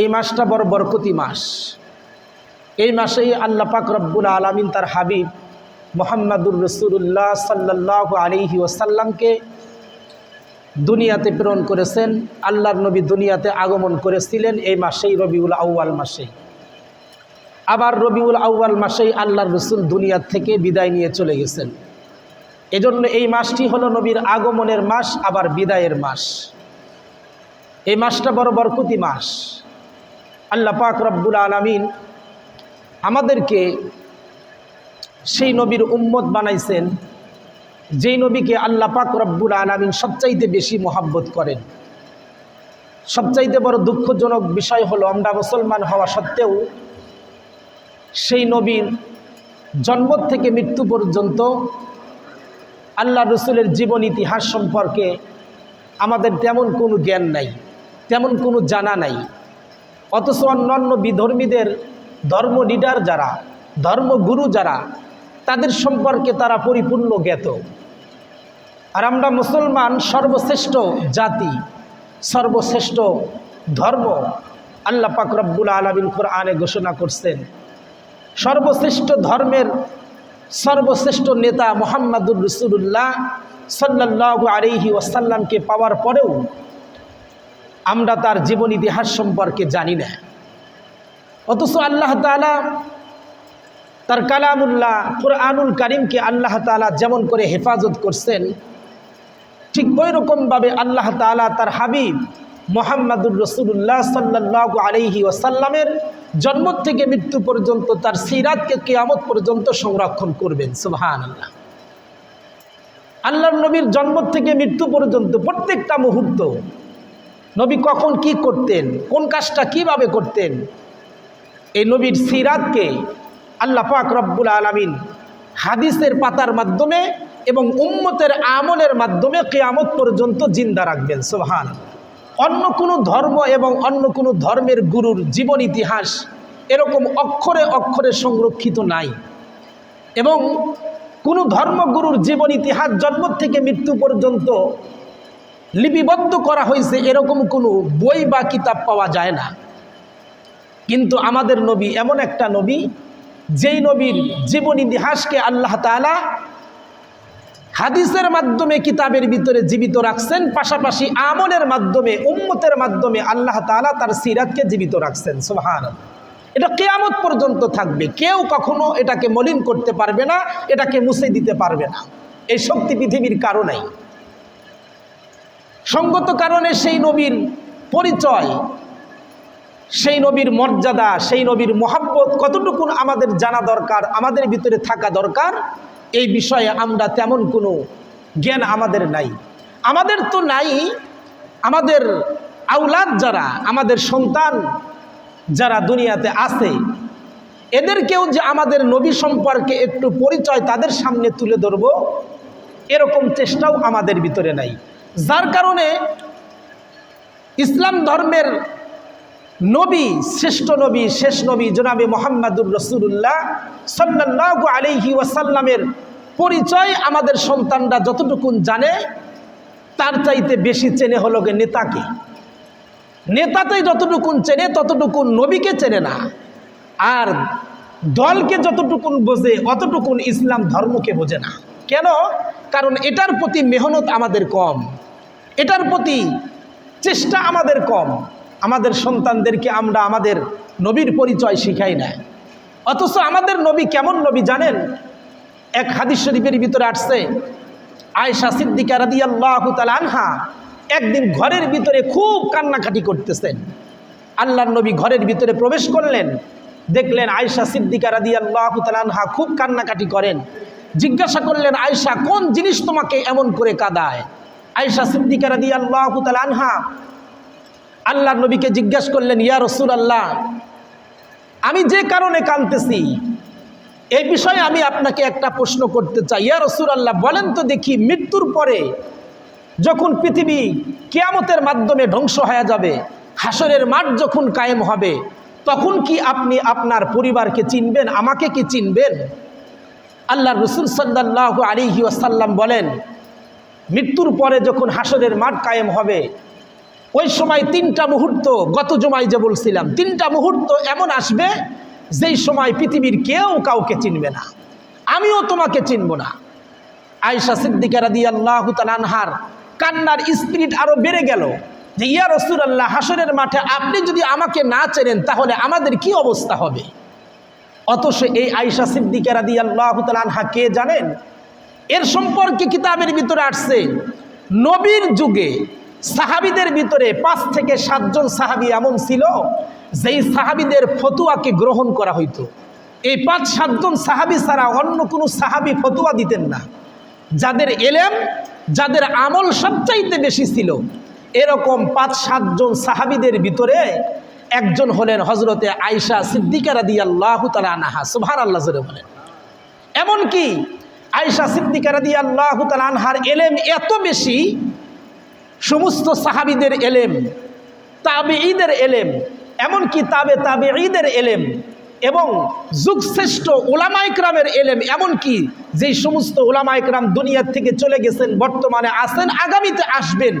এই মাসটা বড় বরকতি মাস। এই মাসেই আল্লাহ পাক রব্বুল আলমিন তার হাবিব মোহাম্মদুর রসুল্লাহ সাল্লাহ আলিহি ওসাল্লামকে দুনিয়াতে প্রেরণ করেছেন। আল্লাহর নবী দুনিয়াতে আগমন করেছিলেন এই মাসেই রবিউল আউয়াল মাসেই। আবার রবিউল আউয়াল মাসেই আল্লাহর রসুল দুনিয়ার থেকে বিদায় নিয়ে চলে গেছেন। এজন্য এই মাসটি হলো নবীর আগমনের মাস, আবার বিদায়ের মাস। এই মাসটা বড় বরকতি মাস। আল্লাহ পাক রব্বুল আলমিন আমাদেরকে সেই নবীর উম্মত বানাইছেন, যেই নবীকে আল্লাহ পাক রব্বুল আলমিন সবচাইতে বেশি মহাব্বত করেন। সবচাইতে বড় দুঃখজনক বিষয় হলো, আমরা মুসলমান হওয়া সত্ত্বেও সেই নবীর জন্ম থেকে মৃত্যু পর্যন্ত আল্লাহ রসুলের জীবন ইতিহাস সম্পর্কে আমাদের তেমন কোনো জ্ঞান নাই, তেমন কোনো জানা নাই। অথচ অন্যান্য বিধর্মীদের ধর্ম লিডার যারা ধর্মগুরু যারা, তাদের সম্পর্কে তারা পরিপূর্ণ জ্ঞাত। আর আমরা মুসলমান সর্বশ্রেষ্ঠ জাতি, সর্বশ্রেষ্ঠ ধর্ম, আল্লাহ পাক রব্বুল আলমিন কোরআনে ঘোষণা করছেন। সর্বশ্রেষ্ঠ ধর্মের সর্বশ্রেষ্ঠ নেতা মোহাম্মদুর রসুল্লাহ সাল্লাহ আলিহি ওয়াসাল্লামকে পাওয়ার পরেও আমরা তার জীবন ইতিহাস সম্পর্কে জানি না। অথচ আল্লাহ তালা তার কালামুল্লাহ কোরআনুল করিমকে আল্লাহ তালা যেমন করে হেফাজত করছেন, ঠিক ওই রকমভাবে আল্লাহ তালা তার হাবিব মোহাম্মদুর রসুল্লাহ সাল্লাহ আলহি ওয়াসাল্লামের জন্ম থেকে মৃত্যু পর্যন্ত তার সিরাতকে কেয়ামত পর্যন্ত সংরক্ষণ করবেন সুবাহান আল্লাহ আল্লাহ নবীর জন্ম থেকে মৃত্যু পর্যন্ত প্রত্যেকটা মুহূর্ত নবী কখন কি করতেন? কোন কাজটা কীভাবে করতেন? এই নবীর সিরাতকে আল্লাহ পাক রব্বুল আলমিন হাদিসের পাতার মাধ্যমে এবং উম্মতের আমলের মাধ্যমে কেয়ামত পর্যন্ত জিন্দা রাখবেন সোহান অন্য কোনো ধর্ম এবং অন্য কোনো ধর্মের গুরুর জীবন ইতিহাস এরকম অক্ষরে অক্ষরে সংরক্ষিত নাই। এবং কোনো ধর্মগুরুর জীবন ইতিহাস জন্ম থেকে মৃত্যু পর্যন্ত লিপিবদ্ধ করা হয়েছে, এরকম কোনো বই বা কিতাব পাওয়া যায় না। কিন্তু আমাদের নবী এমন একটা নবী, যেই নবীর জীবন ইতিহাসকে আল্লাহ তালা হাদিসের মাধ্যমে, কিতাবের ভিতরে জীবিত রাখছেন, পাশাপাশি আমলের মাধ্যমে, উম্মতের মাধ্যমে আল্লাহ তালা তার সিরাতকে জীবিত রাখছেন সোহান এটা কেয়ামত পর্যন্ত থাকবে। কেউ কখনো এটাকে মলিন করতে পারবে না, এটাকে মুছে দিতে পারবে না। এই শক্তি পৃথিবীর কারণেই সঙ্গত কারণে সেই নবীর পরিচয়, সেই নবীর মর্যাদা, সেই নবীর মহাব্বত কতটুকুন আমাদের জানা দরকার, আমাদের ভিতরে থাকা দরকার, এই বিষয়ে আমরা তেমন কোনো জ্ঞান আমাদের নাই। আমাদের তো নাই, আমাদের আউলাদ যারা, আমাদের সন্তান যারা দুনিয়াতে আছে, এদেরকেও যে আমাদের নবী সম্পর্কে একটু পরিচয় তাদের সামনে তুলে ধরব, এরকম চেষ্টাও আমাদের ভিতরে নাই। যার কারণে ইসলাম ধর্মের নবী, শ্রেষ্ঠ নবী, শেষ নবী জনাবি মোহাম্মদুর রসুল্লাহ সাল্লাহ আলিহি ওয়াসাল্লামের পরিচয় আমাদের সন্তানরা যতটুকুন জানে, তার চাইতে বেশি চেনে হলো গে নেতাকে। নেতাতেই যতটুকুন চেনে, ততটুকুন নবীকে চেনে না। আর দলকে যতটুকুন বোঝে, অতটুকুন ইসলাম ধর্মকে বোঝে না। কেন? কারণ এটার প্রতি মেহনত আমাদের কম। এটার প্রতি চেষ্টা আমাদের কম। আমাদের সন্তানদেরকে আমরা আমাদের নবীর পরিচয় শিখাই না। অথচ আমাদের নবী কেমন নবী জানেন? এক হাদিস শরীফের ভিতরে আসছে আয়সা সিদ্দিকা রাদি আল্লাহ আনহা একদিন ঘরের ভিতরে খুব কান্নাকাটি করতেছেন। আল্লাহর নবী ঘরের ভিতরে প্রবেশ করলেন, দেখলেন আয়সা সিদ্দিকা রাদি আল্লাহ আনহা খুব কান্নাকাটি করেন। জিজ্ঞাসা করলেন আয়সা কোন জিনিস তোমাকে এমন করে কাদায়? আয়সা সিদ্দিকা রাদি আল্লাহ আনহা আল্লাহ নবীকে জিজ্ঞাসা করলেন, ইয়া রসুল আল্লাহ আমি যে কারণে কাঁদতেছি এই বিষয়ে আমি আপনাকে একটা প্রশ্ন করতে চাই। ইয়া রসুল আল্লাহ বলেন তো দেখি, মৃত্যুর পরে যখন পৃথিবী কেয়ামতের মাধ্যমে ধ্বংস হয়ে যাবে, হাসরের মাঠ যখন কায়েম হবে, তখন কি আপনি আপনার পরিবারকে চিনবেন? আমাকে কি চিনবেন? আল্লাহ রসুল সাল্লাহ আলিহি আসাল্লাম বলেন, মৃত্যুর পরে যখন হাসরের মাঠ কায়েম হবে, ওই সময় তিনটা মুহূর্ত, গত জমায় যে বলছিলাম, তিনটা মুহূর্ত এমন আসবে যেই সময় পৃথিবীর কেউ কাউকে চিনবে না। আমিও তোমাকে চিনব না। আয়সা সিদ্দিকারা দিয়ে আল্লাহ আনহার কান্নার স্পিরিট আরও বেড়ে গেল যে, ইয়া রসুল আল্লাহ হাসরের মাঠে আপনি যদি আমাকে না চেনেন, তাহলে আমাদের কি অবস্থা হবে? অথচ এই আয়সা সিদ্দিকারা দিয়ে আল্লাহ আনহা কে জানেন? এর সম্পর্কে কিতাবের ভিতরে আসছে, নবীর যুগে সাহাবিদের ভিতরে পাঁচ থেকে সাতজন সাহাবি এমন ছিল, যেই সাহাবিদের ফতুয়াকে গ্রহণ করা হইতো। এই পাঁচ সাতজন সাহাবি ছাড়া অন্য কোনো সাহাবি ফতুয়া দিতেন না। যাদের এলেম, যাদের আমল সবচাইতে বেশি ছিল, এরকম পাঁচ সাতজন সাহাবিদের ভিতরে একজন হলেন হজরতে আয়সা সিদ্দিকারা দিয়ে আল্লাহ তালা আনাহা সুভার আল্লাহ জোরে বলেন। এমনকি আয়সা সিদ্দিকারা দিয়ে আল্লাহ তালা আনহার এলেম এত বেশি, সমস্ত সাহাবিদের এলেম তাবে ঈদের এলেম, এমনকি তাবে তাবে ঈদের এলেম এবং যুগশ্রেষ্ঠ ওলামা ইকরামের এলেম, এমনকি যেই সমস্ত ওলামা ইকরাম দুনিয়ার থেকে চলে গেছেন, বর্তমানে আসেন আগামীতে আসবেন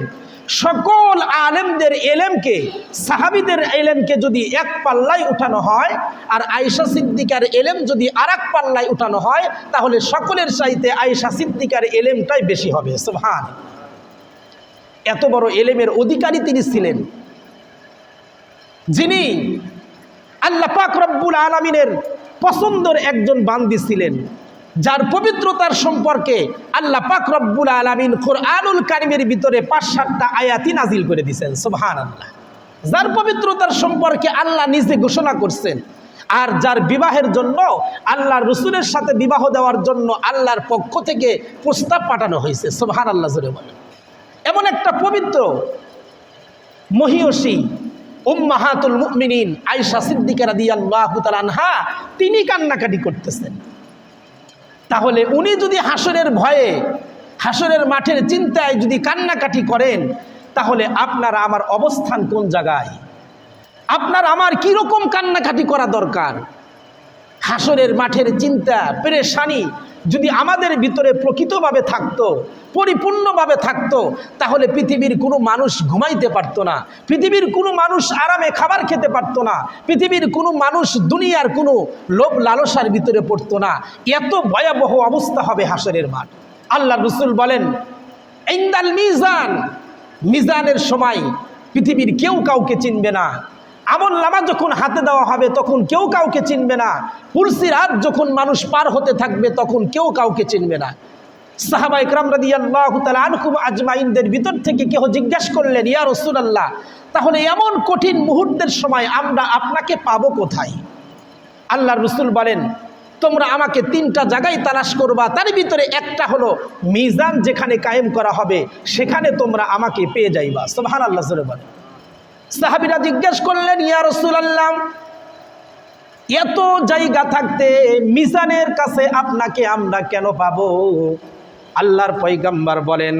সকল আলেমদের এলেমকে, সাহাবিদের এলেমকে যদি এক পাল্লায় উঠানো হয়, আর আয়সা সিদ্দিকার এলেম যদি আর এক পাল্লায় উঠানো হয়, তাহলে সকলের চাইতে আয়সা সিদ্দিকার এলেমটাই বেশি হবে। সুবহান। এত বড় এলেমের অধিকারী তিনি ছিলেন। যিনি আল্লাহ পাক রব্বুল আলমিনের পছন্দর একজন বান্দি ছিলেন। যার পবিত্রতার সম্পর্কে আল্লাহ পাক রব্বুল আলমিন কোরআনুল কারিমের ভিতরে পাঁচ সাতটা আয়াতি নাজিল করে দিয়েছেন সোহান আল্লাহ যার পবিত্রতার সম্পর্কে আল্লাহ নিজে ঘোষণা করছেন, আর যার বিবাহের জন্য আল্লাহর রসুলের সাথে বিবাহ দেওয়ার জন্য আল্লাহর পক্ষ থেকে প্রস্তাব পাঠানো হয়েছে সোহান আল্লাহ জোরে বলেন। এমন একটা পবিত্র মহিয়সী উম্মাহাতুল মুমিনিন আয়সা সিদ্দিকারা দিয়ে আল্লাহ আনহা, তিনি কান্নাকাটি করতেছেন। তাহলে উনি যদি হাসরের ভয়ে, হাসরের মাঠের চিন্তায় যদি কান্নাকাটি করেন, তাহলে আপনার আমার অবস্থান কোন জায়গায়? আপনার আমার কীরকম কান্নাকাটি করা দরকার? হাসরের মাঠের চিন্তা, পেরেশানি যদি আমাদের ভিতরে প্রকৃতভাবে থাকতো, পরিপূর্ণভাবে থাকতো, তাহলে পৃথিবীর কোনো মানুষ ঘুমাইতে পারতো না, পৃথিবীর কোনো মানুষ আরামে খাবার খেতে পারতো না, পৃথিবীর কোনো মানুষ দুনিয়ার কোনো লোভ লালসার ভিতরে পড়তো না। এত ভয়াবহ অবস্থা হবে হাসরের মাঠ। আল্লাহ রসুল বলেন, ইন্দাল মিজান। মিজানের সময় পৃথিবীর কেউ কাউকে চিনবে না। আমল নামা যখন হাতে দেওয়া হবে, তখন কেউ কাউকে চিনবে না। পুলসির হাত যখন মানুষ পার হতে থাকবে, তখন কেউ কাউকে চিনবে না। সাহাবা ইকরাম রাদি আল্লাহ আনকুম আজমাইনদের ভিতর থেকে কেউ জিজ্ঞাসা করলেন, ইয়া রসুলাল্লাহ, তাহলে এমন কঠিন মুহূর্তের সময় আমরা আপনাকে পাবো কোথায়? আল্লাহ রসুল বলেন, তোমরা আমাকে তিনটা জায়গায় তালাশ করবা, তার ভিতরে একটা হলো মিজান যেখানে কায়েম করা হবে, সেখানে তোমরা আমাকে পেয়ে যাইবা। সোহান আল্লাহ বলেন। সাহাবিরা জিজ্ঞেস করলেন, ইয়া রসুলাল্লাহ, এত জায়গা থাকতে মিজানের কাছে আপনাকে আমরা কেন পাবো আল্লাহর পৈগাম্বার বলেন,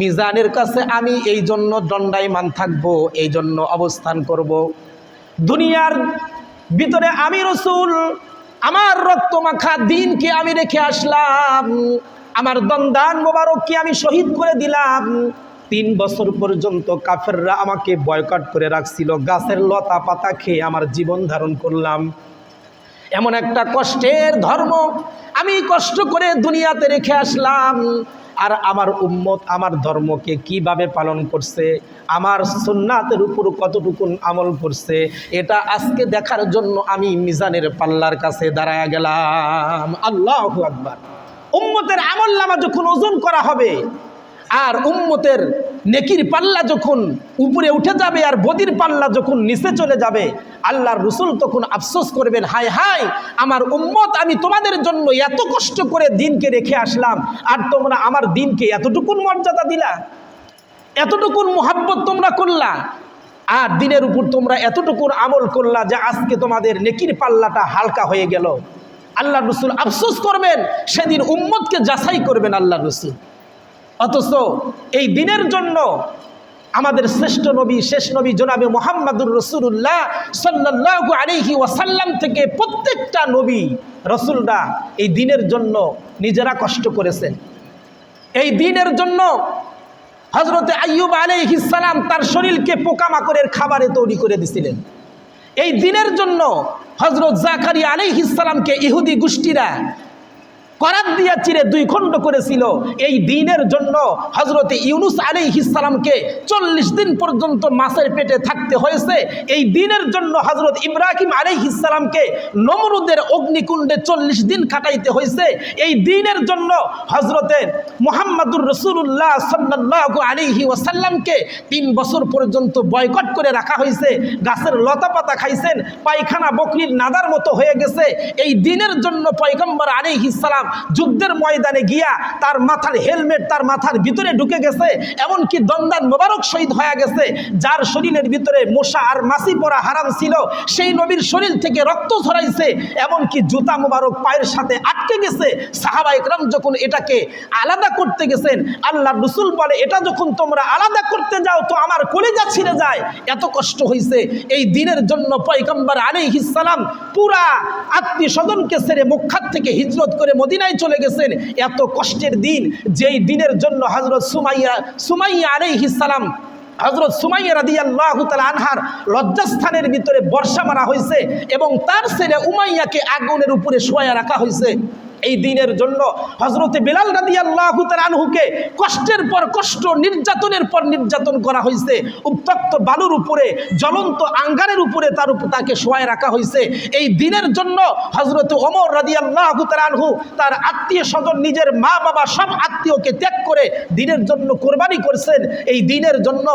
মিজানের কাছে আমি এই জন্য দণ্ডায়মান থাকব, এই জন্য অবস্থান করব। দুনিয়ার ভিতরে আমি রসুল, আমার রক্তমাখা দিনকে আমি রেখে আসলাম, আমার দন্দান মোবারককে আমি শহীদ করে দিলাম তিন বছর পর্যন্ত কাফেররা আমাকে বয়কট করে রাখছিল। গাছের লতা পাতা খেয়ে আমার জীবন ধারণ করলাম। এমন একটা কষ্টের ধর্ম আমি কষ্ট করে দুনিয়াতে রেখে আসলাম। আর আমার উম্মত আমার ধর্মকে কীভাবে পালন করছে, আমার সুন্নাতের উপর কতটুকুন আমল করছে, এটা আজকে দেখার জন্য আমি মিজানের পাল্লার কাছে দাঁড়ায় গেলাম। আল্লাহ আকবার। উম্মতের আমল নামা যখন ওজন করা হবে আর উম্মতের নেকির পাল্লা যখন উপরে উঠে যাবে আর বদির পাল্লা যখন নিচে চলে যাবে, আল্লাহর রসুল তখন আফসোস করবেন, হায় হায়, আমার উম্মত, আমি তোমাদের জন্য এত কষ্ট করে দিনকে রেখে আসলাম, আর তোমরা আমার দিনকে এতটুকুন মর্যাদা দিলা? এতটুকুন মোহাব্বত তোমরা করলা? আর দিনের উপর তোমরা এতটুকুন আমল করলা যে আজকে তোমাদের নেকির পাল্লাটা হালকা হয়ে গেল। আল্লাহ রসুল আফসোস করবেন, সেদিন উম্মতকে যাচাই করবেন আল্লাহ রসুল। অথচ এই দিনের জন্য আমাদের শ্রেষ্ঠ নবী, শেষ নবী জনাবে মোহাম্মদুর রসুল্লাহ সাল্লাহ আলিহি ওয়াসাল্লাম থেকে প্রত্যেকটা নবী, রসুলরা এই দিনের জন্য নিজেরা কষ্ট করেছেন। এই দিনের জন্য হজরতে আইয়ুব আলাইহিসালাম তার শরীরকে পোকামাকড়ের খাবারে তৈরি করে দিছিলেন। এই দিনের জন্য হজরত জাকারি আলাইহিসালামকে ইহুদি গোষ্ঠীরা করাত দিয়া চিরে দুই খণ্ড করেছিল। এই দিনের জন্য হজরতে ইউনুস আলী ইসালামকে চল্লিশ দিন পর্যন্ত মাছের পেটে থাকতে হয়েছে। এই দিনের জন্য হজরত ইব্রাহিম আলী ইসালামকে নমরুদের অগ্নিকুণ্ডে চল্লিশ দিন কাটাইতে হয়েছে। এই দিনের জন্য হজরতে মোহাম্মদুর রসুল্লাহ সাল্লাহ আলিহি ওয়াসাল্লামকে তিন বছর পর্যন্ত বয়কট করে রাখা হয়েছে। গাছের লতা পাতা খাইছেন, পায়খানা, বকরির নাদার মতো হয়ে গেছে। এই দিনের জন্য পয়গম্বর আলী ইসালাম যুদ্ধের ময়দানে গিয়া তার মাথার হেলমেট তার মাথার ভিতরে ঢুকে গেছে, এমনকি দন্দান মোবারক শহীদ হয়ে গেছে, যার শরীরের ভিতরে মশা আর মাসি পরা হারাম ছিল, সেই নবীর শরীর থেকে রক্ত ঝরাইছে, এমনকি জুতা মোবারক পায়ের সাথে আটকে গেছে। সাহাবা একরাম যখন এটাকে আলাদা করতে গেছেন আল্লাহ রসুল বলে, এটা যখন তোমরা আলাদা করতে যাও, তো আমার কলিজা ছিঁড়ে যায়। এত কষ্ট হয়েছে এই দিনের জন্য পয়গম্বর আলী ইসালাম পুরা আত্মীয় স্বজনকে ছেড়ে মুখাত থেকে হিজরত করে মদিনায় চলে গেছেন। এত কষ্টের দিন, যেই দিনের জন্য হজরত সুমাইয়া সুমাইয়া আলী ইসালাম হজরত সুমাইয়া রাদি আল্লাহ আনহার লজ্জাস্থানের ভিতরে বর্ষা মারা হয়েছে এবং তার ছেলে উমাইয়াকে আগুনের উপরে শোয়া রাখা হয়েছে। এই দিনের জন্য হজরতে বেলাল রাদি আল্লাহ আনহুকে কষ্টের পর কষ্ট, নির্যাতনের পর নির্যাতন করা হয়েছে উত্তপ্ত বালুর উপরে, জ্বলন্ত আঙ্গারের উপরে তার তাকে শোয়ায় রাখা হয়েছে এই দিনের জন্য হজরত ওমর রাদি আল্লাহ আনহু তার আত্মীয় স্বজন নিজের মা বাবা সব আত্মীয়কে ত্যাগ করে দিনের জন্য কোরবানি করছেন। এই দিনের জন্য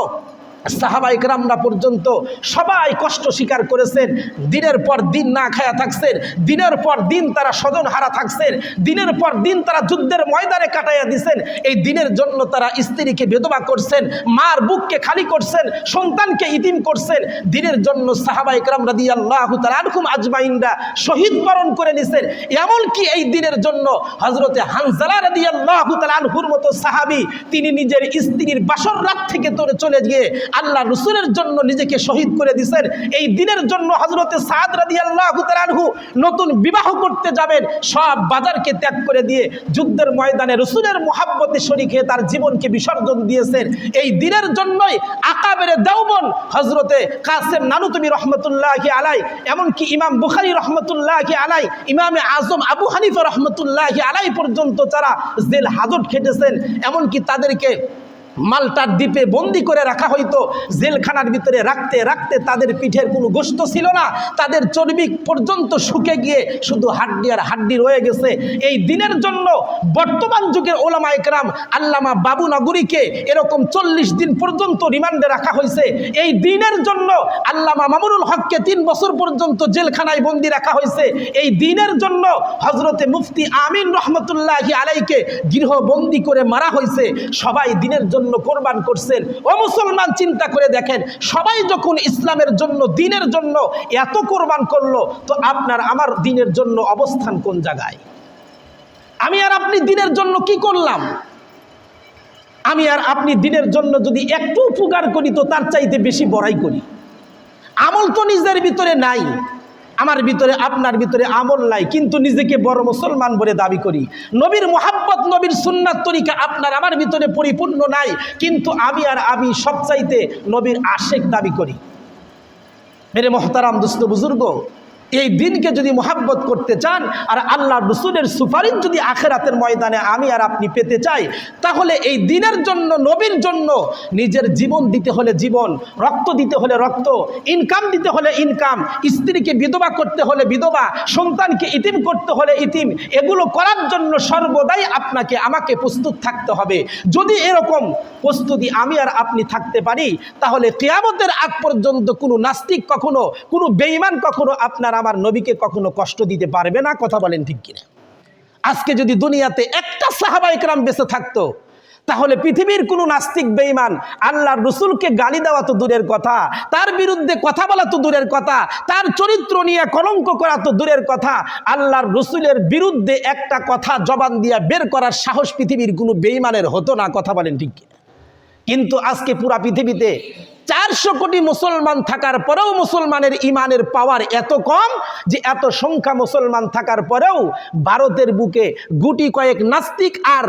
সাহাবা ইকরামরা পর্যন্ত সবাই কষ্ট স্বীকার করেছেন, দিনের পর দিন না খায়া থাকছেন, দিনের পর দিন তারা স্বজন হারা থাকছেন, দিনের পর দিন তারা যুদ্ধের ময়দানে কাটাইয়া দিছেন, এই দিনের জন্য তারা স্ত্রীকে বেদবা করছেন, মার বুককে খালি করছেন, সন্তানকে ইতিম করছেন, দিনের জন্য সাহাবা ইকরাম রাদি আল্লাহ তালুম আজমাইনরা শহীদ বরণ করে নিছেন, এমনকি এই দিনের জন্য হজরতে হানজালা রাদি আল্লাহ তালহুর মতো সাহাবি, তিনি নিজের স্ত্রীর বাসর রাত থেকে তোরে চলে গিয়ে আল্লাহ রসুলের জন্য নিজেকে শহীদ করে দিছেন। এই দিনের জন্য হজরতে সাদ রাদি আল্লাহ তালহু নতুন বিবাহ করতে যাবেন। সব বাজারকে ত্যাগ করে দিয়ে যুদ্ধের ময়দানে রসুলের মোহাব্বতে শরিক তার জীবনকে বিসর্জন দিয়েছেন। এই দিনের জন্যই আকাবের দেওবন হজরতে কাসেম নানুতুমি রহমতুল্লাহ আলাই এমনকি ইমাম বুখারি রহমতুল্লাহ আলাই ইমামে আজম আবু হানিফা রহমতুল্লাহ আলাই পর্যন্ত যারা জেল হাজত খেটেছেন। এমনকি তাদেরকে মালটার দ্বীপে বন্দি করে রাখা হইতো। জেলখানার ভিতরে রাখতে রাখতে তাদের পিঠের কোনো গোস্ত ছিল না। তাদের চর্বি পর্যন্ত শুকে গিয়ে শুধু হাড্ডি আর হাড্ডি রয়ে গেছে। এই দিনের জন্য বর্তমান যুগের ওলামা একরাম আল্লামা বাবু নগরীকে এরকম চল্লিশ দিন পর্যন্ত রিমান্ডে রাখা হয়েছে। এই দিনের জন্য আল্লামা মামুনুল হককে তিন বছর পর্যন্ত জেলখানায় বন্দি রাখা হয়েছে। এই দিনের জন্য হজরতে মুফতি আমিন রহমতুল্লাহ আলাইকে গৃহবন্দি করে মারা হয়েছে। সবাই দিনের জন্য কোরবান করছেন। ও মুসলমান, চিন্তা করে দেখেন, সবাই যখন ইসলামের জন্য, দিনের জন্য এত কোরবান করল, তো আপনার আমার দিনের জন্য অবস্থান কোন জায়গায়? আমি আর আপনি দিনের জন্য কি করলাম? আমি আর আপনি দিনের জন্য যদি একটু উপকার করি, তো তার চাইতে বেশি বড়াই করি। আমল তো নিজের ভিতরে নাই। আমার ভিতরে, আপনার ভিতরে আমল নাই, কিন্তু নিজেকে বড় মুসলমান বলে দাবি করি। নবীর মোহাব্বত, নবীর সুন্নার তরিকা আপনার আমার ভিতরে পরিপূর্ণ নাই, কিন্তু আমি আর আমি সবচাইতে নবীর আশেক দাবি করি। মেরে মহতারাম দুস্থ বুজুর্গ এই দিনকে যদি মোহাব্বত করতে চান আর আল্লাহ রসুলের সুপারিশ যদি আখেরাতের ময়দানে আমি আর আপনি পেতে চাই, তাহলে এই দিনের জন্য, নবীর জন্য নিজের জীবন দিতে হলে জীবন, রক্ত দিতে হলে রক্ত ইনকাম দিতে হলে ইনকাম স্ত্রীকে বিধবা করতে হলে বিধবা, সন্তানকে ইতিম করতে হলে ইতিম, এগুলো করার জন্য সর্বদাই আপনাকে, আমাকে প্রস্তুত থাকতে হবে। যদি এরকম প্রস্তুতি আমি আর আপনি থাকতে পারি, তাহলে কেয়ামতের আগ পর্যন্ত কোনো নাস্তিক কখনো, কোনো বেইমান কখনো আপনার আমার নবীকে কখনো কষ্ট দিতে পারবে না, কথা বলেন ঠিক কিনা? আজকে যদি দুনিয়াতে একটা সাহাবা ইকরাম বেঁচে থাকতো, তাহলে পৃথিবীর কোনো নাস্তিক বেইমান আল্লাহর রসুলকে গালি দেওয়া তো দূরের কথা, তার বিরুদ্ধে কথা বলা তো দূরের কথা, তার চরিত্র নিয়ে কলঙ্ক করা তো দূরের কথা, আল্লাহর রসুলের বিরুদ্ধে একটা কথা জবান দিয়া বের করার সাহস পৃথিবীর কোনো বেইমানের হতো না, কথা বলেন ঠিক কিনা? কিন্তু আজকে পুরা পৃথিবীতে চারশো কোটি মুসলমান থাকার পরেও মুসলমানের ইমানের পাওয়ার এত কম যে এত সংখ্যা মুসলমান থাকার পরেও ভারতের বুকে গুটি কয়েক নাস্তিক আর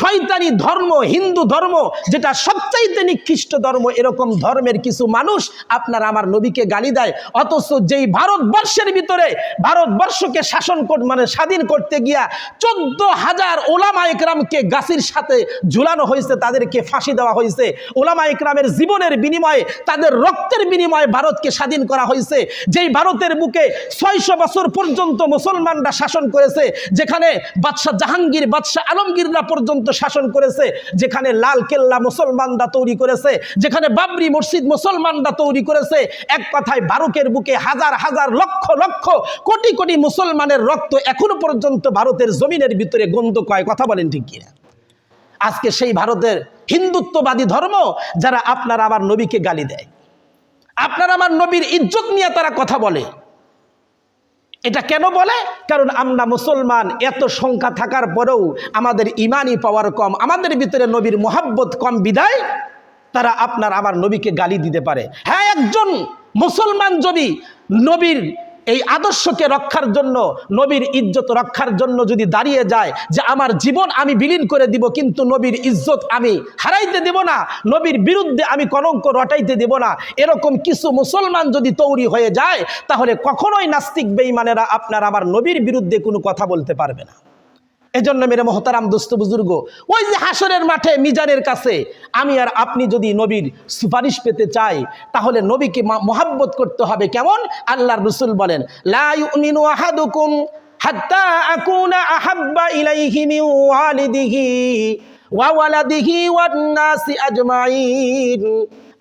শয়তানি ধর্ম, হিন্দু ধর্ম, যেটা সবচাইতে নিকৃষ্ট ধর্ম, এরকম ধর্মের কিছু মানুষ আপনার আমার নবীকে গালি দেয়। অথচ যেই ভারতবর্ষের ভিতরে, ভারতবর্ষকে শাসন মানে স্বাধীন করতে গিয়া চোদ্দ হাজার ওলামা একরামকে গাছির সাথে ঝুলানো হয়েছে, তাদেরকে ফাঁসি দেওয়া হয়েছে। ওলামা একরামের জীবনের বিনিময়ে তাদের রক্তের বিনিময়ে ভারতকে স্বাধীন করা হয়েছে। যেই ভারতের বুকে ছয়শো বছর পর্যন্ত মুসলমানরা শাসন করেছে, যেখানে বাদশাহ জাহাঙ্গীর, বাদশাহ আলমগীররা পর্যন্ত শাসন করেছে, যেখানে লাল কেল্লা মুসলমানরা তৈরি করেছে, যেখানে বাবরি মসজিদ মুসলমানরা তৈরি করেছে, এক কথায় ভারতের বুকে হাজার হাজার লক্ষ লক্ষ, কোটি কোটি মুসলমানের রক্ত এখনও পর্যন্ত ভারতের জমিনের ভিতরে গন্ধ কয়, কথা বলেন ঠিক কিনা? আজকে সেই ভারতের হিন্দুত্ববাদী ধর্ম যারা আপনার আমার নবীকে গালি দেয়। আপনার আমার নবীর ইজ্জত নিয়ে তারা কথা বলে। এটা কেন বলে? কারণ আমরা মুসলমান, এত সংখ্যা থাকার পরেও আমাদের ইমানই পাওয়ার কম, আমাদের ভিতরে নবীর মোহাব্বত কম বিদায়, তারা আপনার আমার নবীকে গালি দিতে পারে। হ্যাঁ একজন মুসলমান যদি নবীর এই আদর্শকে রক্ষার জন্য, নবীর ইজ্জত রক্ষার জন্য যদি দাঁড়িয়ে যায় যে আমার জীবন আমি বিলীন করে দিব, কিন্তু নবীর ইজ্জত আমি হারাইতে দেব না, নবীর বিরুদ্ধে আমি কলঙ্ক রটাইতে দেব না, এরকম কিছু মুসলমান যদি তৈরি হয়ে যায়, তাহলে কখনোই নাস্তিক বেঈমানেরা আপনার আমার নবীর বিরুদ্ধে কোনো কথা বলতে পারবে না। এজন্য মেরে মহতারাম দোস্ত বুজুর্গ, ওই যে হাসরের মাঠে, মিজানের কাছে, আমি আর আপনি যদি নবীর সুপারিশ পেতে চাই, তাহলে নবীকে মহাব্বত করতে হবে কেমন? আল্লাহর রসুল বলেন, লা ইউমিনু আহাদুকুম হাত্তা আহাব্বা নাসি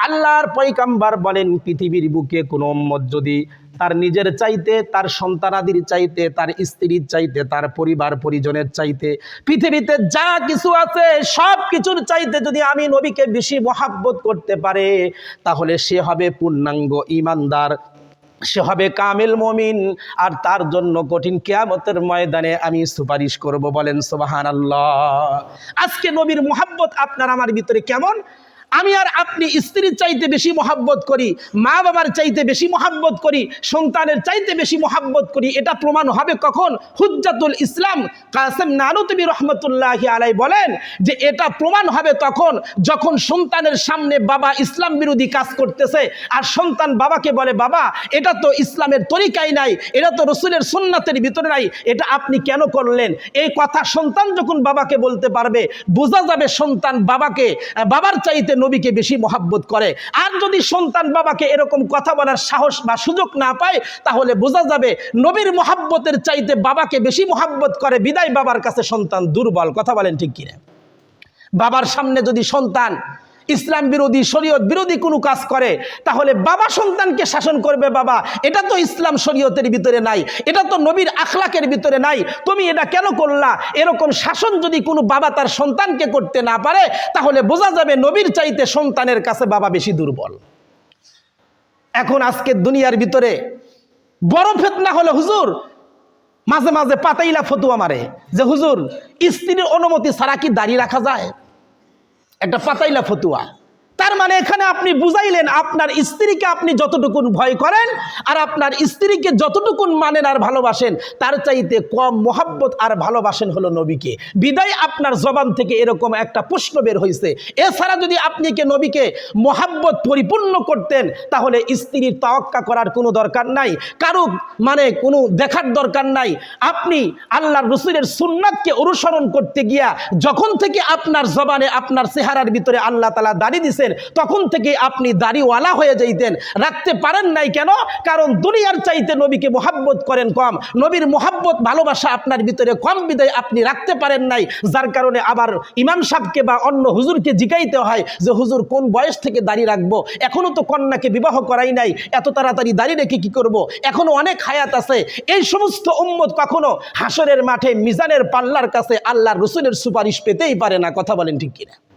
আল্লাহর পয়গাম্বার বলেন, পৃথিবীর বুকে কোনো যদি তার নিজের চাইতে, তার সন্তানাদির চাইতে, তার স্ত্রীর চাইতে, তার পরিবার পরিজনের চাইতে, পৃথিবীতে যা কিছু আছে, সব কিছুর চাইতে যদি আমি নবীকে বেশি মহাব্বত করতে পারে, তাহলে সে হবে পূর্ণাঙ্গ ইমানদার, সে হবে কামিল মমিন। আর তার জন্য কঠিন কেয়ামতের ময়দানে আমি সুপারিশ করব, বলেন সোবাহান আল্লাহ আজকে নবীর মোহাব্বত আপনার আমার ভিতরে কেমন? আমি আর আপনি স্ত্রীর চাইতে বেশি মহাব্বত করি, মা বাবার চাইতে বেশি মহাব্বত করি, সন্তানের চাইতে বেশি মহাব্বত করি, এটা প্রমাণ হবে কখন? হুজ্জাতুল ইসলাম কাসেম নানুতবি রহমতুল্লাহ আলাই বলেন যে এটা প্রমাণ হবে তখন যখন সন্তানের সামনে বাবা ইসলাম বিরোধী কাজ করতেছে আর সন্তান বাবাকে বলে, বাবা, এটা তো ইসলামের তরিকাই নাই, এটা তো রসুলের সুন্নাতের ভিতরে নাই, এটা আপনি কেন করলেন? এই কথা সন্তান যখন বাবাকে বলতে পারবে, বোঝা যাবে সন্তান বাবাকে, বাবার চাইতে নবীকে বেশি মহাব্বত করে। আর যদি সন্তান বাবাকে এরকম কথা বলার সাহস বা সুযোগ না পায়, তাহলে বোঝা যাবে নবীর মহাব্বতের চাইতে বাবাকে বেশি মহাব্বত করে বিদায় বাবার কাছে সন্তান দুর্বল। কথা বলেন ঠিক কিনা? বাবার সামনে যদি সন্তান ইসলাম বিরোধী, শরীয়ত বিরোধী কোনো কাজ করে, তাহলে বাবা সন্তানকে শাসন করবে বাবা। এটা তো ইসলাম শরীয়তের ভিতরে নাই, এটা তো নবীর আখলাকের ভিতরে নাই। তুমি এটা কেন করলা? এরকম শাসন যদি কোনো বাবা তার সন্তানকে করতে না পারে, তাহলে বোঝা যাবে নবীর চাইতে সন্তানের কাছে বাবা বেশি দুর্বল। এখন আজকে দুনিয়ার ভিতরে বড় ফেতনা হলো হুজুর, মাঝে মাঝে পাতাইলা ফতুয়া মারে, যে হুজুর, স্ত্রীর অনুমতি ছাড়া কি দাঁড়িয়ে রাখা যায়? একটা পাতাইলা ফতুয়া। তার মানে এখানে আপনি বুঝাইলেন আপনার স্ত্রীকে আপনি যতটুকুন ভয় করেন আর আপনার স্ত্রীকে যতটুকুন মানেন আর ভালোবাসেন, তার চাইতে কম মোহাব্বত আর ভালোবাসেন হলো নবীকে। বিদায় আপনার জবান থেকে এরকম একটা প্রশ্ন বের হয়েছে এছাড়া যদি আপনি কে নবীকে মোহাব্বত পরিপূর্ণ করতেন, তাহলে স্ত্রীর তাওয়াক্কা করার কোনো দরকার নাই। কারও মানে কোনো দেখার দরকার নাই। আপনি আল্লাহর রসুলের সুন্নাতকে অনুসরণ করতে গিয়া যখন থেকে আপনার জবানে আপনার চেহারার ভিতরে আল্লাহ তালা দাঁড়িয়ে দিছেন তখন থেকে আপনি দাড়িওয়ালা হয়ে যাইতেন। রাখতে পারেন নাই কেন? কারণ দুনিয়ার চাইতে নবীকে মোহাব্বত করেন কম। নবীর মোহাব্বত, ভালোবাসা আপনার ভিতরে কম বিদায় আপনি রাখতে পারেন নাই। যার কারণে আবার ইমাম সাহকে বা অন্য হুজুরকে জিগাইতে হয় যে, হুজুর, কোন বয়স থেকে দাড়ি রাখব? এখনও তো কন্যাকে বিবাহ করাই নাই। এত তাড়াতাড়ি দাড়ি রেখে কি করব। এখনও অনেক হায়াত আছে। এই সমস্ত উম্মত কখনো হাসরের মাঠে মিজানের পাল্লার কাছে আল্লাহ রসুলের সুপারিশ পেতেই পারে না। কথা বলেন ঠিক কিনা?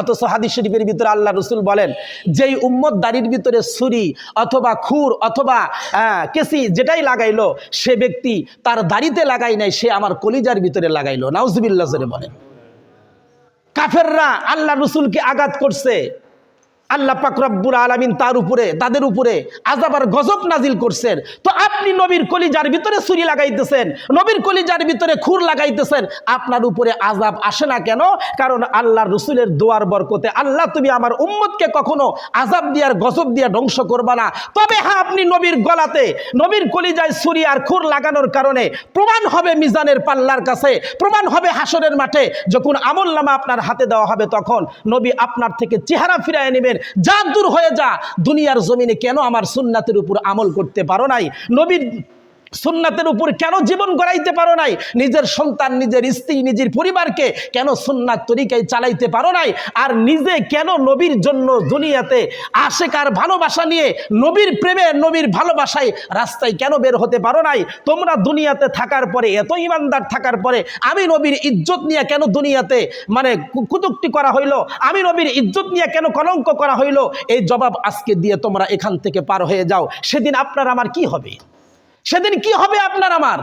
অথচ হাদিস শরীফের ভিতরে আল্লাহ রসুল বলেন, যেই উম্মত দাড়ির ভিতরে ছুরি অথবা খুর অথবা কেসি যেটাই লাগাইলো, সে ব্যক্তি তার দাড়িতে লাগাই নাই, সে আমার কলিজার ভিতরে লাগাইলো। নাউজবিল্লা বলেন। কাফেররা আল্লাহ রসুলকে আঘাত করছে। আল্লাহ পাক রব্বুল আলামিন তার উপরে, তাদের উপরে আজাবার গজব নাজিল করছেন। তো আপনি নবীর কলিজার ভিতরে ছুরি লাগাইতেছেন, নবীর কলিজার ভিতরে খুর লাগাইতেছেন, আপনার উপরে আজাব আসে না কেন? কারণ আল্লাহ রসুলের দোয়ার বরকতে আল্লাহ তুমি আমার উম্মতকে কখনো আজাব দিয়ার গজব দিয়া ধ্বংস করবা না। তবে হ্যাঁ আপনি নবীর গলাতে, নবীর কলিজায় ছুরি আর খুর লাগানোর কারণে প্রমাণ হবে মিজানের পাল্লার কাছে, প্রমাণ হবে হাসরের মাঠে, যখন আমল নামা আপনার হাতে দেওয়া হবে, তখন নবী আপনার থেকে চেহারা ফিরায় নেবেন যা দূর হয়ে যা, দুনিয়ার জমিনে কেন আমার সুন্নাতের উপর আমল করতে পারো নাই? নবীর সুন্নাতের উপর কেন জীবন গড়াইতে পারো নাই? নিজের সন্তান, নিজের স্ত্রী, নিজের পরিবারকে কেন সুন্নাত তরিকায় চালাইতে পারো নাই? আর নিজে কেন নবীর জন্য দুনিয়াতে আশেকার ভালোবাসা নিয়ে নবীর প্রেমে, নবীর ভালোবাসায় রাস্তায় কেন বের হতে পারো নাই? তোমরা দুনিয়াতে থাকার পরে, এত ইমানদার থাকার পরে আমি নবীর ইজ্জত নিয়ে কেন দুনিয়াতে মানে কুতুক্তি করা হইল? আমি নবীর ইজ্জত নিয়ে কেন কলঙ্ক করা হইল? এই জবাব আজকে দিয়ে তোমরা এখান থেকে পার হয়ে যাও। সেদিন আপনার আমার কি হবে? সেদিন কি হবে আপনার আমার?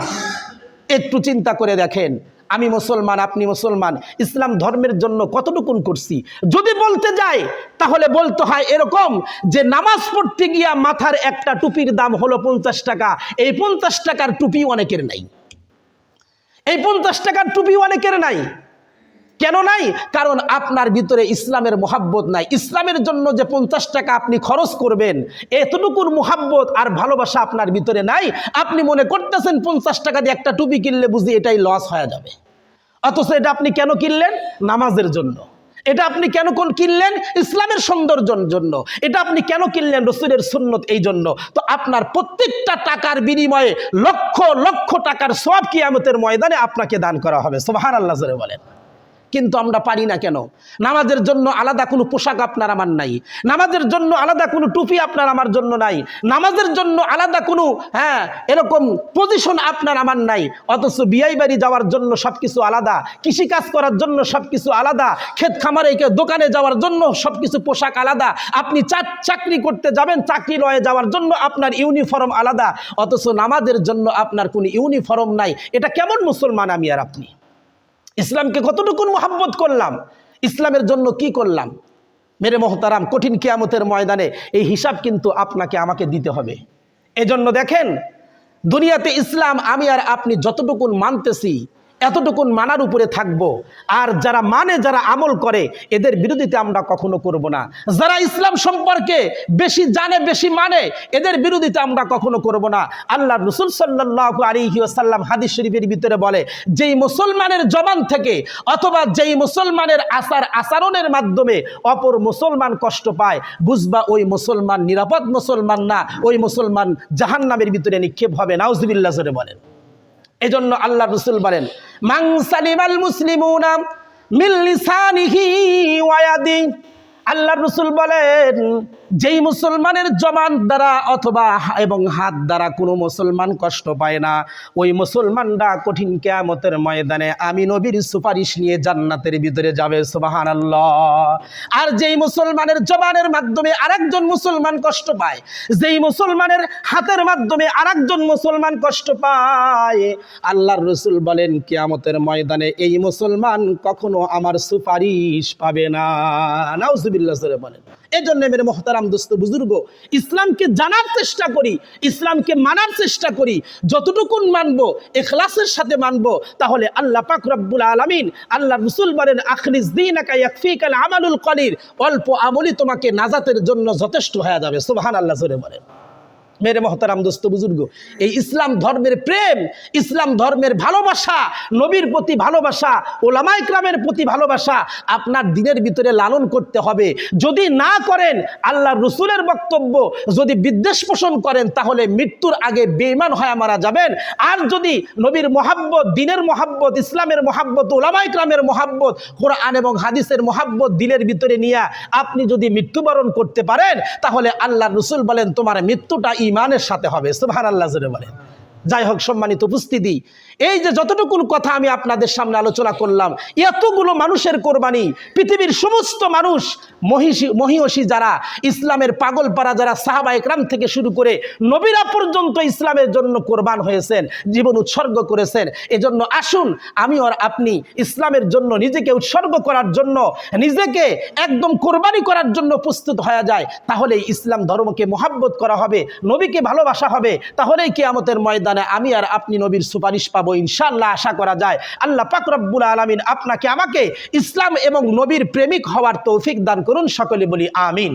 একটু চিন্তা করে দেখেন, আমি মুসলমান, আপনি মুসলমান, ইসলাম ধর্মের জন্য কতটুকুন করছি? যদি বলতে যাই, তাহলে বলতে হয় এরকম যে নামাজ পড়তে গিয়া মাথার একটা টুপির দাম হলো পঞ্চাশ টাকা। এই পঞ্চাশ টাকার টুপি অনেকের নাই। এই পঞ্চাশ টাকার টুপি অনেকের নাই। কেন নাই? কারণ আপনার ভিতরে ইসলামের মোহাব্বত নাই। ইসলামের জন্য যে পঞ্চাশ টাকা আপনি খরচ করবেন, এতটুকুর মোহাব্বত আর ভালোবাসা আপনার ভিতরে নাই। আপনি মনে করতেছেন পঞ্চাশ টাকা দিয়ে একটা টুপি কিনলে বুঝি এটাই লস হয়ে যাবে। অথচ এটা আপনি কেন কিনলেন? নামাজের জন্য। এটা আপনি কেন কোন কিনলেন? ইসলামের সৌন্দর্যের জন্য। এটা আপনি কেন কিনলেন? রসুলের সুন্নত এই জন্য। তো আপনার প্রত্যেকটা টাকার বিনিময়ে লক্ষ লক্ষ টাকার সব কিয়ামতের ময়দানে আপনাকে দান করা হবে। সোহান আল্লাহ বলেন। কিন্তু আমরা পারি না কেন? নামাজের জন্য আলাদা কোনো পোশাক আপনার আমার নাই। নামাজের জন্য আলাদা কোনো টুপি আপনার আমার জন্য নাই। নামাজের জন্য আলাদা কোনো হ্যাঁ এরকম পজিশন আপনার আমার নাই। অথচ বিয়াই বাড়ি যাওয়ার জন্য সব কিছু আলাদা, কৃষিকাজ করার জন্য সব কিছু আলাদা, ক্ষেত খামারে দোকানে যাওয়ার জন্য সব কিছু পোশাক আলাদা। আপনি চাকরি করতে যাবেন, চাকরি লয়ে যাওয়ার জন্য আপনার ইউনিফর্ম আলাদা। অথচ নামাজের জন্য আপনার কোনো ইউনিফর্ম নাই। এটা কেমন মুসলমান আমি আর আপনি? ইসলামকে কতটুকুন মোহাব্বত করলাম? ইসলামের জন্য কি করলাম? মেরে মহতারাম, কঠিন কিয়ামতের ময়দানে এই হিসাব কিন্তু আপনাকে আমাকে দিতে হবে। এজন্য দেখেন, দুনিয়াতে ইসলাম আমি আর আপনি যতটুকুন মানতেছি এতটুকুন মানার উপরে থাকব। আর যারা মানে যারা আমল করে, এদের বিরোধিতা আমরা কখনো করব না। যারা ইসলাম সম্পর্কে বেশি জানে, বেশি মানে এদের বিরোধিতা আমরা কখনো করব না। আল্লাহ রসুল সাল্লাহ আলিহি আসাল্লাম হাদিস শরীফের ভিতরে বলে, যেই মুসলমানের জবান থেকে অথবা যেই মুসলমানের আচার আচরণের মাধ্যমে অপর মুসলমান কষ্ট পায়, বুঝবা ওই মুসলমান নিরাপদ মুসলমান না, ওই মুসলমান জাহান্নামের ভিতরে নিক্ষেপ হবে। নাউজবিল্লা জোরে বলেন। এজন্য আল্লাহ রসুল বলেন মাং সালিমাল মুসলিমুনা মিল্লিসানিহি ওয়াদি আল্লাহ রসুল বলেন, যেই মুসলমানের জবান দ্বারা অথবা এবং হাত দ্বারা কোনো মুসলমান কষ্ট পায় না, ওই মুসলমানরা কঠিন কেয়ামতের ময়দানে আমি নবীর সুপারিশ নিয়ে জান্নাতের ভিতরে যাবে সুবাহান আর যেই মুসলমানের জবানের মাধ্যমে আরেকজন মুসলমান কষ্ট পায়, যেই মুসলমানের হাতের মাধ্যমে আরেকজন মুসলমান কষ্ট পায়, আল্লাহর রসুল বলেন, কেয়ামতের ময়দানে এই মুসলমান কখনো আমার সুপারিশ পাবে না। সরে বলেন। মেরে দোস্ত বুজুর্গ, ইসলামকে জানার চেষ্টা করি, ইসলামকে মানার চেষ্টা করি, যতটুকুন মানবো, এখলাসের সাথে মানবো, তাহলে আল্লাহ পাক রব্বুল আলামিন আল্লাহ রসুল বলেন দিন কলির অল্প আমলি তোমাকে নাজাতের জন্য যথেষ্ট হয়ে যাবে। সুবাহান আল্লাহ জোরে বলেন। মেরে মহতারাম দোস্ত বুজুর্গ। এই ইসলাম ধর্মের প্রেম, ইসলাম ধর্মের ভালোবাসা, নবীর প্রতি ভালোবাসা ওলামা ইকরামের প্রতি ভালোবাসা আপনার দিনের ভিতরে লালন করতে হবে। যদি না করেন আল্লাহ রসুলের বক্তব্য, যদি বিদ্বেষ পোষণ করেন, তাহলে মৃত্যুর আগে বেইমান হয়ে মারা যাবেন। আর যদি নবীর মহাব্বত, দিনের মহাব্বত, ইসলামের মহাব্বত ওলামা ইকরামের মহাব্বত, কোরআন এবং হাদিসের মহাব্বত দিলের ভিতরে নিয়ে আপনি যদি মৃত্যুবরণ করতে পারেন, তাহলে আল্লাহ রসুল বলেন, তোমার মৃত্যুটা ইমানের সাথে হবে সুভার আল্লাহ বলেন। যাই হোক, সম্মানিত উপস্থিতি। এই যে যতটুকুন কথা আমি আপনাদের সামনে আলোচনা করলাম, এতগুলো মানুষের কোরবানি, পৃথিবীর সমস্ত মানুষ, মহিষী মহিষী যারা, ইসলামের পাগলপাড়া যারা, সাহাবা একরাম থেকে শুরু করে নবীরা পর্যন্ত ইসলামের জন্য কোরবান হয়েছেন, জীবন উৎসর্গ করেছেন। এজন্য আসুন, আমি আর আপনি ইসলামের জন্য, নিজেকে উৎসর্গ করার জন্য, নিজেকে একদম কোরবানি করার জন্য প্রস্তুত হয়ে যায় তাহলে ইসলাম ধর্মকে মোহাব্বত করা হবে, নবীকে ভালোবাসা হবে, তাহলেই কিয়ামতের ময়দানে আমি আর আপনি নবীর সুপারিশ পাবো ইনশাল্লাহ আশা করা যায়। আল্লাহ পাকরব্বুল আলমিন আপনাকে আমাকে ইসলাম এবং নবীর প্রেমিক হওয়ার তৌফিক দান করুন, সকলে বলি আমিন।